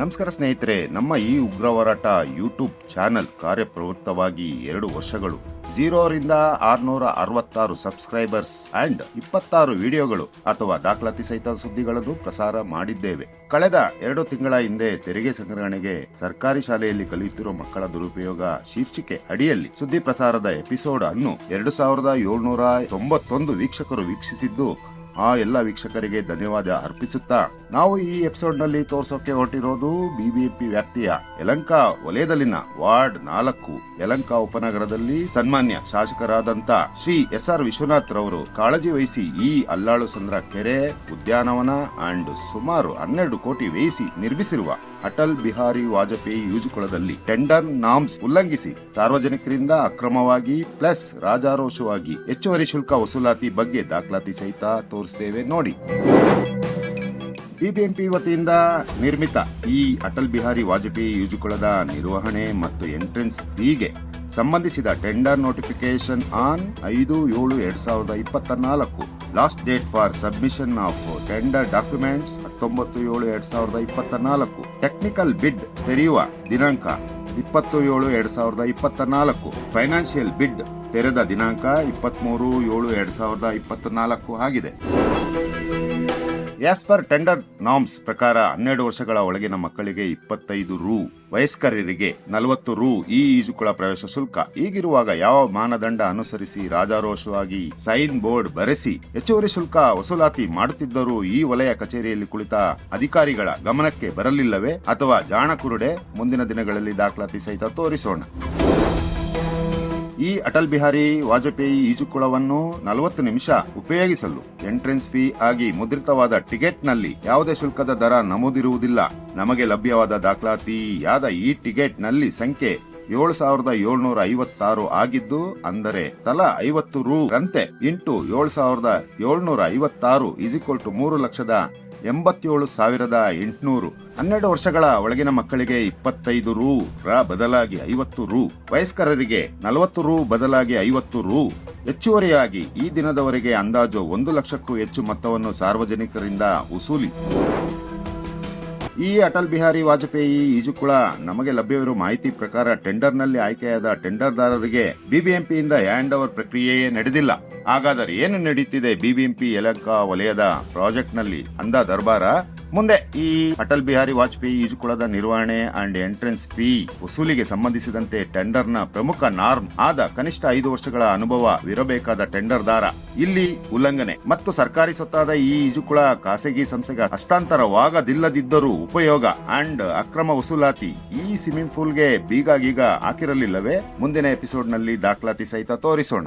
ನಮಸ್ಕಾರ ಸ್ನೇಹಿತರೆ, ನಮ್ಮ ಈ ಉಗ್ರ ಹೋರಾಟ ಯೂಟ್ಯೂಬ್ ಚಾನೆಲ್ ಕಾರ್ಯಪ್ರವೃತ್ತವಾಗಿ ಎರಡು ವರ್ಷಗಳು. ಝೀರೋರಿಂದ ಆರ್ನೂರ ಅರವತ್ತಾರು ಸಬ್ಸ್ಕ್ರೈಬರ್ಸ್ ಅಂಡ್ ಇಪ್ಪತ್ತಾರು ವಿಡಿಯೋಗಳು ಅಥವಾ ದಾಖಲಾತಿ ಸಹಿತ ಸುದ್ದಿಗಳನ್ನು ಪ್ರಸಾರ ಮಾಡಿದ್ದೇವೆ. ಕಳೆದ ಎರಡು ತಿಂಗಳ ಹಿಂದೆ ತೆರಿಗೆ ಸಂಗ್ರಹಣೆಗೆ ಸರ್ಕಾರಿ ಶಾಲೆಯಲ್ಲಿ ಕಲಿಯುತ್ತಿರುವ ಮಕ್ಕಳ ದುರುಪಯೋಗ ಶೀರ್ಷಿಕೆ ಅಡಿಯಲ್ಲಿ ಸುದ್ದಿ ಪ್ರಸಾರದ ಎಪಿಸೋಡ್ ಅನ್ನು ಎರಡು ಸಾವಿರದ ಏಳ್ನೂರ ತೊಂಬತ್ತೊಂದು ವೀಕ್ಷಕರು ವೀಕ್ಷಿಸಿದ್ದು ಆ ಎಲ್ಲ ವೀಕ್ಷಕರಿಗೆ ಧನ್ಯವಾದ ಅರ್ಪಿಸುತ್ತಾ ನಾವು ಈ ಎಪಿಸೋಡ್ನಲ್ಲಿ ತೋರ್ಸೋಕೆ ಹೊರಟಿರೋದು ಬಿಬಿಎಂಪಿ ವ್ಯಾಪ್ತಿಯ ಯಲಂಕ ವಲಯದಲ್ಲಿನ ವಾರ್ಡ್ ನಾಲ್ಕು, ಯಲಂಕ ಉಪನಗರದಲ್ಲಿ ಸನ್ಮಾನ್ಯ ಶಾಸಕರಾದಂತ ಶ್ರೀ ಎಸ್ ಆರ್ ವಿಶ್ವನಾಥ್ ರವರು ಕಾಳಜಿ ವಹಿಸಿ ಈ ಅಲ್ಲಾಳು ಸಂದ್ರ ಕೆರೆ ಉದ್ಯಾನವನ ಅಂಡ್ ಸುಮಾರು ಹನ್ನೆರಡು ಕೋಟಿ ವ್ಯಯಿಸಿ ನಿರ್ಮಿಸಿರುವ ಅಟಲ್ ಬಿಹಾರಿ ವಾಜಪೇಯಿ ಈಜುಕೊಳದಲ್ಲಿ ಟೆಂಡರ್ ನಾಮ್ಸ್ ಉಲ್ಲಂಘಿಸಿ ಸಾರ್ವಜನಿಕರಿಂದ ಅಕ್ರಮವಾಗಿ ಪ್ಲಸ್ ರಾಜಾರೋಷವಾಗಿ ಹೆಚ್ಚುವರಿ ಶುಲ್ಕ ವಸೂಲಾತಿ ಬಗ್ಗೆ ದಾಖಲಾತಿ ಸಹಿತ ತೋರಿಸ್ತೇವೆ ನೋಡಿ. ಬಿಬಿಎಂಪಿ ವತಿಯಿಂದ ನಿರ್ಮಿತ ಈ ಅಟಲ್ ಬಿಹಾರಿ ವಾಜಪೇಯಿ ಈಜುಕೊಳದ ನಿರ್ವಹಣೆ ಮತ್ತು ಎಂಟ್ರೆನ್ಸ್ ಫೀಗೆ ಸಂಬಂಧಿಸಿದ ಟೆಂಡರ್ ನೋಟಿಫಿಕೇಶನ್ ಆನ್ ಐದು ಏಳು ಎರಡ್ ಸಾವಿರದ ಇಪ್ಪತ್ತ ನಾಲ್ಕು. Last date for submission of tender documents ಹತ್ತೊಂಬತ್ತು ಏಳು ಎರಡ್ ಸಾವಿರದ ಇಪ್ಪತ್ತ ನಾಲ್ಕು ಟೆಕ್ನಿಕಲ್ ಬಿಡ್ ತೆರೆಯುವ ದಿನಾಂಕ ಇಪ್ಪತ್ತು ಏಳು ಎರಡ್ ಸಾವಿರದ ಇಪ್ಪತ್ತ ನಾಲ್ಕು ಫೈನಾನ್ಷಿಯಲ್ ಬಿಡ್ ತೆರೆದ ದಿನಾಂಕ ಇಪ್ಪತ್ಮೂರು ಏಳು ಎರಡ್ ಸಾವಿರದ ಇಪ್ಪತ್ತ ನಾಲ್ಕು ಆಗಿದೆ. ಆಸ್ ಪರ್ ಟೆಂಡರ್ ನಾಮ್ಸ್ ಪ್ರಕಾರ ಹನ್ನೆರಡು ವರ್ಷಗಳ ಒಳಗಿನ ಮಕ್ಕಳಿಗೆ ಇಪ್ಪತ್ತೈದು ರು, ವಯಸ್ಕರರಿಗೆ ನಲವತ್ತು ರು ಈ ಈಜುಕೊಳ ಪ್ರವೇಶ ಶುಲ್ಕ. ಈಗಿರುವಾಗ ಯಾವ ಮಾನದಂಡ ಅನುಸರಿಸಿ ರಾಜಾರೋಷವಾಗಿ ಸೈನ್ ಬೋರ್ಡ್ ಬರೆಸಿ ಹೆಚ್ಚುವರಿ ಶುಲ್ಕ ವಸೂಲಾತಿ ಮಾಡುತ್ತಿದ್ದರೂ ಈ ವಲಯ ಕಚೇರಿಯಲ್ಲಿ ಕುಳಿತ ಅಧಿಕಾರಿಗಳ ಗಮನಕ್ಕೆ ಬರಲಿಲ್ಲವೇ ಅಥವಾ ಜಾಣ ಕುರುಡೆ ಮುಂದಿನ ದಿನಗಳಲ್ಲಿ ದಾಖಲಾತಿ ಸಹಿತ ತೋರಿಸೋಣ. ಈ ಅಟಲ್ ಬಿಹಾರಿ ವಾಜಪೇಯಿ ಈಜುಕೊಳವನ್ನು ನಲವತ್ತು ನಿಮಿಷ ಉಪಯೋಗಿಸಲು ಎಂಟ್ರೆನ್ಸ್ ಫೀ ಆಗಿ ಮುದ್ರಿತವಾದ ಟಿಕೆಟ್ನಲ್ಲಿ ಯಾವುದೇ ಶುಲ್ಕದ ದರ ನಮೂದಿರುವುದಿಲ್ಲ. ನಮಗೆ ಲಭ್ಯವಾದ ದಾಖಲಾತಿಯಾದ ಈ ಟಿಕೆಟ್ನಲ್ಲಿ ಸಂಖ್ಯೆ ಏಳು ಸಾವಿರದ ಏಳ್ನೂರ ಐವತ್ತಾರು ಆಗಿದ್ದು, ಅಂದರೆ ತಲಾ ಐವತ್ತು ರೂ ಅಂತೆ ಇಂಟು ಏಳು ಸಾವಿರದ ಏಳ್ನೂರ ಐವತ್ತಾರು ಇಸಿಕ್ವಲ್ ಟು ಮೂರು ಲಕ್ಷದ ಎಂಬತ್ತೇಳು ಸಾವಿರದ ಎಂಟುನೂರು. ಹನ್ನೆರಡು ವರ್ಷಗಳ ಒಳಗಿನ ಮಕ್ಕಳಿಗೆ ಇಪ್ಪತ್ತೈದು ರು ರ ಬದಲಾಗಿ ಐವತ್ತು ರು. ವಯಸ್ಕರರಿಗೆ ನಲವತ್ತು ರು ಬದಲಾಗಿ ಐವತ್ತು ರು. ಹೆಚ್ಚುವರಿಯಾಗಿ ಈ ದಿನದವರೆಗೆ ಅಂದಾಜು ಒಂದು ಲಕ್ಷಕ್ಕೂ ಹೆಚ್ಚು ಮೊತ್ತವನ್ನು ಸಾರ್ವಜನಿಕರಿಂದ ವಸೂಲಿ ಈ ಅಟಲ್ ಬಿಹಾರಿ ವಾಜಪೇಯಿ ಈಜುಕುಳ ನಮಗೆ ಲಭ್ಯವಿರುವ ಮಾಹಿತಿ ಪ್ರಕಾರ ಟೆಂಡರ್ನಲ್ಲಿ ಆಯ್ಕೆಯಾದ ಟೆಂಡರ್ದಾರರಿಗೆ ಬಿಬಿಎಂಪಿಯಿಂದ ಹ್ಯಾಂಡ್ ಓವರ್ ಪ್ರಕ್ರಿಯೆಯೇ ನಡೆದಿಲ್ಲ. ಹಾಗಾದರೆ ಏನು ನಡೀತಿದೆ ಬಿಬಿಎಂಪಿ ಯಲಂಕ ವಲಯದ ಪ್ರಾಜೆಕ್ಟ್ನಲ್ಲಿ? ಅಂದ ದರ್ಬಾರ. ಮುಂದೆ ಈ ಅಟಲ್ ಬಿಹಾರಿ ವಾಜಪೇಯಿ ಈಜುಕೊಳದ ನಿರ್ವಹಣೆ ಅಂಡ್ ಎಂಟ್ರೆನ್ಸ್ ಫೀ ವಸೂಲಿಗೆ ಸಂಬಂಧಿಸಿದಂತೆ ಟೆಂಡರ್ನ ಪ್ರಮುಖ ನಾರ್ಮ್ ಆದ ಕನಿಷ್ಠ ಐದು ವರ್ಷಗಳ ಅನುಭವ ಇರಬೇಕಾದ ಟೆಂಡರ್ ದಾರ ಇಲ್ಲಿ ಉಲ್ಲಂಘನೆ. ಮತ್ತು ಸರ್ಕಾರಿ ಸೊತ್ತಾದ ಈ ಈಜುಕೊಳ ಖಾಸಗಿ ಸಂಸ್ಥೆಗೆ ಹಸ್ತಾಂತರವಾಗದಿಲ್ಲದಿದ್ದರೂ ಉಪಯೋಗ ಅಂಡ್ ಅಕ್ರಮ ವಸೂಲಾತಿ. ಈ ಸ್ವಿಮ್ಮಿಂಗ್ ಪೂಲ್ಗೆ ಬೀಗಾಗೀಗ ಹಾಕಿರಲಿಲ್ಲವೇ? ಮುಂದಿನ ಎಪಿಸೋಡ್ನಲ್ಲಿ ದಾಖಲಾತಿ ಸಹಿತ ತೋರಿಸೋಣ.